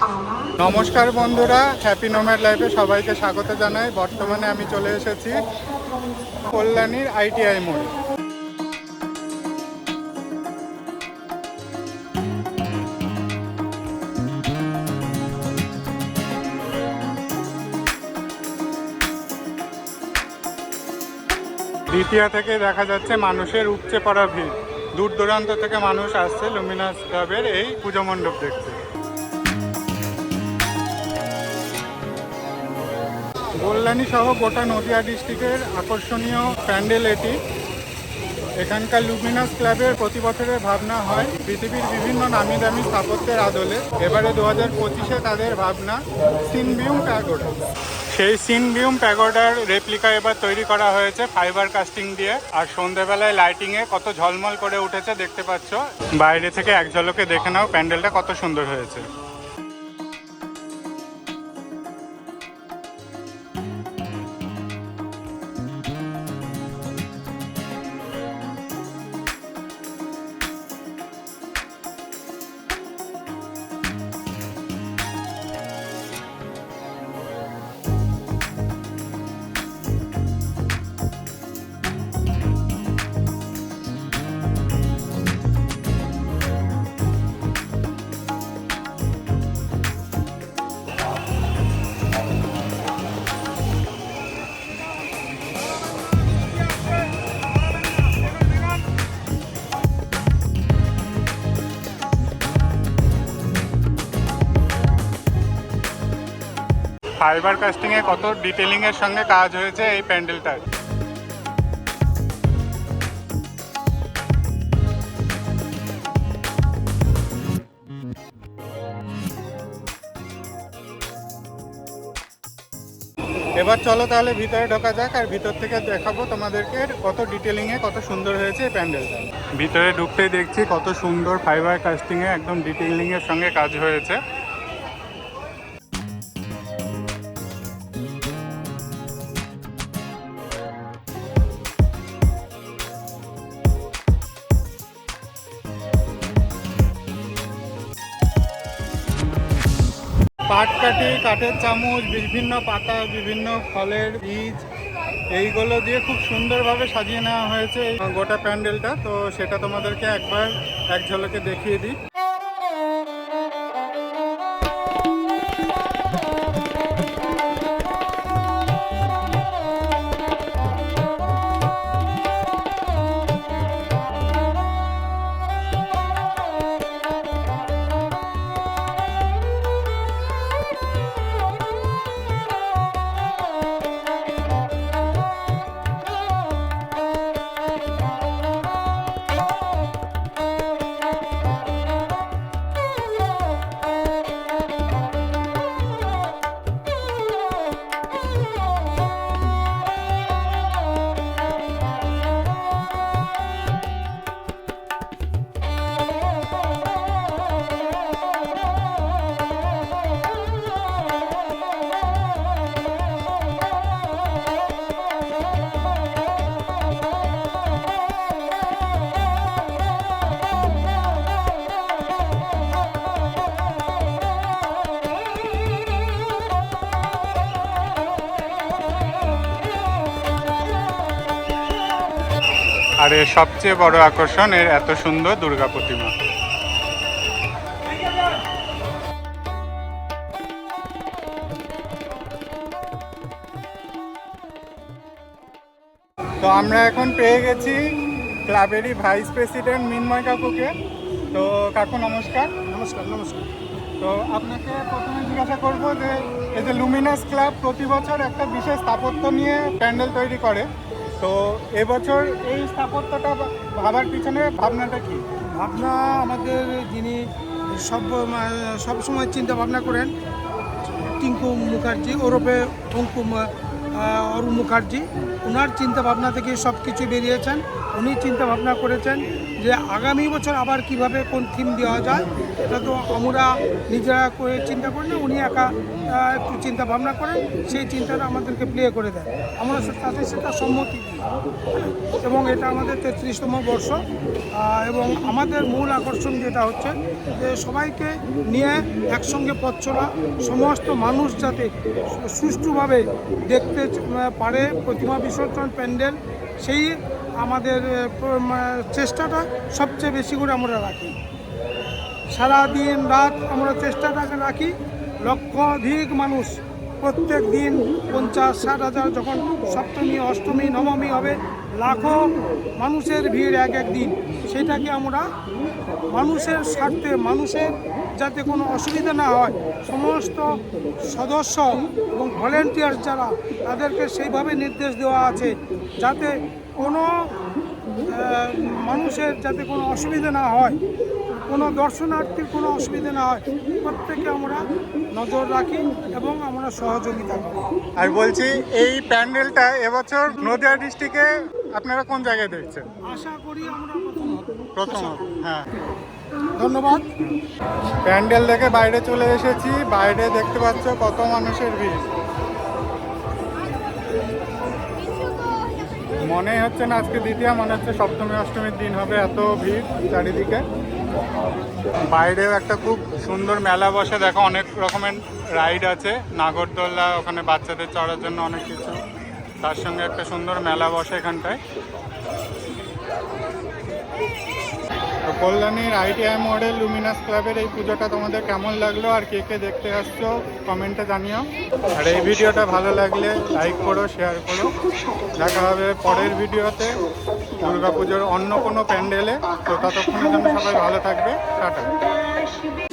নমস্কার বন্ধুরা happy nomad লাইফে সবাইকে স্বাগত জানাই। বর্তমানে আমি চলে এসেছি কল্যাণীর আইটিআই মোড়ে। দ্বিতীয় থেকে দেখা যাচ্ছে মানুষের উপচে পড়া ভিড়। দূর দূরান্ত থেকে মানুষ আসছে লুমিনাস ক্লাবের এই পুজো মণ্ডপ দেখতে। কল্যাণী সহ গোটা নদিয়া ডিস্ট্রিক্টের আকর্ষণীয় প্যান্ডেল এটি। এখানকার লুমিনাস ক্লাবের প্রতি বছরের ভাবনা হয় পৃথিবীর বিভিন্ন নামি দামি স্থাপত্যের আদলে। এবারে দু হাজার পঁচিশে তাদের ভাবনা সিনবিউম প্যাগোডা। সেই সিনবিউম প্যাগোডার রেপ্লিকা এবার তৈরি করা হয়েছে ফাইবার কাস্টিং দিয়ে। আর সন্ধেবেলায় লাইটিংয়ে কত ঝলমল করে উঠেছে দেখতে পাচ্ছ। বাইরে থেকে এক ঝলকে দেখে নাও প্যান্ডেলটা কত সুন্দর হয়েছে। ফাইবার কাস্টিংয়ে কত ডিটেলিংয়ের সঙ্গে কাজ হয়েছে এই প্যান্ডেলটার? এবার চলো তাহলে ভিতরে ঢোকা যাক আর ভিতর থেকে দেখাবো তোমাদেরকে কত ডিটেলিংয়ে কত সুন্দর হয়েছে এই প্যান্ডেলটা। ভিতরে ঢুকতেই দেখছি কত সুন্দর ফাইবার কাস্টিংয়ে একদম ডিটেলিংয়ের সঙ্গে কাজ হয়েছে। পাটকাঠি, কাঠের চামচ, বিভিন্ন পাতা, বিভিন্ন ফলের বীজ, এইগুলো দিয়ে খুব সুন্দরভাবে সাজিয়ে নেওয়া হয়েছে গোটা প্যান্ডেলটা। তো সেটা তোমাদেরকে একবার এক ঝলকে দেখিয়ে দিই। আর এর সবচেয়ে বড় আকর্ষণ এর এত সুন্দর দুর্গা প্রতিমা। তো আমরা এখন পেয়ে গেছি ক্লাবেরই ভাইস প্রেসিডেন্ট মিনময় কাকুকে। তো কাকু নমস্কার। নমস্কার নমস্কার। তো আপনাকে প্রথমে জিজ্ঞাসা করব যে এই যে লুমিনাস ক্লাব প্রতি বছর একটা বিশেষ স্থাপত্য নিয়ে প্যান্ডেল তৈরি করে। তো এবছর এই স্থাপত্যটা ভাবার পিছনে ভাবনাটা কি? ভাবনা আমাদের যিনি সব সব সময় চিন্তা ভাবনা করেন, টিঙ্কু মুখার্জি ওরফে অঙ্কু অরুণ মুখার্জি, ওনার চিন্তাভাবনা থেকে সব কিছু বেরিয়েছেন। উনি চিন্তাভাবনা করেছেন যে আগামী বছর আবার কীভাবে কোন থিম দেওয়া যায় এটা তো আমরা নিজেরা করে চিন্তা করি না, উনি একা একটু চিন্তাভাবনা করেন, সেই চিন্তাটা আমাদেরকে প্লে করে দেয় আমরা তাতে সেটা সম্মতি দিই। এবং এটা আমাদের তেত্রিশতম বর্ষ এবং আমাদের মূল আকর্ষণ যেটা হচ্ছে যে সবাইকে নিয়ে একসঙ্গে পথ চলা, সমস্ত মানুষ যাতে সুষ্ঠুভাবে দেখতে পারে, প্রতিমা বিসর্জন প্যান্ডেল, সেই আমাদের চেষ্টাটা সবচেয়ে বেশি করে আমরা রাখি। সারা দিন রাত আমরা চেষ্টাটাকে রাখি, লক্ষাধিক মানুষ প্রত্যেক দিন পঞ্চাশ, ষাট হাজার যখন সপ্তমী, অষ্টমী, নবমী হবে, লাখো মানুষের ভিড় এক এক দিন। সেটাকে আমরা মানুষের স্বার্থে, মানুষের যাতে কোনো অসুবিধা না হয়, সমস্ত সদস্য এবং ভলেন্টিয়ার যারা, তাদেরকে সেইভাবে নির্দেশ দেওয়া আছে, যাতে কোনো মানুষের যাতে কোনো অসুবিধা না হয়। কোনো দর্শনার্থীর কোনো অসুবিধা না হয়। প্রত্যেকে আমরা নজর রাখি এবং আমরা সহযোগিতা করি। আর বলছি এই প্যান্ডেলটা এবছর নদিয়া ডিস্ট্রিক্টে আপনারা কোন জায়গায় দেখছেন? আশা করি আমরা প্রথম প্রথম হ্যাঁ। ধন্যবাদ। প্যান্ডেল দেখে বাইরে চলে এসেছি বাইরে দেখতে পাচ্ছ কত মানুষের ভিড়। মনে হচ্ছে না আজকে দ্বিতীয় মনে হচ্ছে সপ্তমী অষ্টমীর দিন হবে এত ভিড় চারিদিকে। বাইরেও একটা খুব সুন্দর মেলা বসে। দেখো অনেক রকমের রাইড আছে। নাগরদোল্লা ওখানে বাচ্চাদের চড়ার জন্য অনেক কিছু। তার সঙ্গে একটা সুন্দর মেলা বসে এখানটায়। তো কল্যাণীর আইটিআই মডেল লুমিনাস ক্লাবের এই পুজোটা তোমাদের কেমন লাগল আর কে কে দেখতে আসছো, কমেন্টে জানিও। আর এই ভিডিওটা ভালো লাগলে লাইক করো, শেয়ার করো। দেখা হবে পরের ভিডিওতে। দুর্গাপুজোর অন্য কোনো প্যান্ডেলে তো ততক্ষণের জন্য সবাই ভালো থাকবে। টাটা।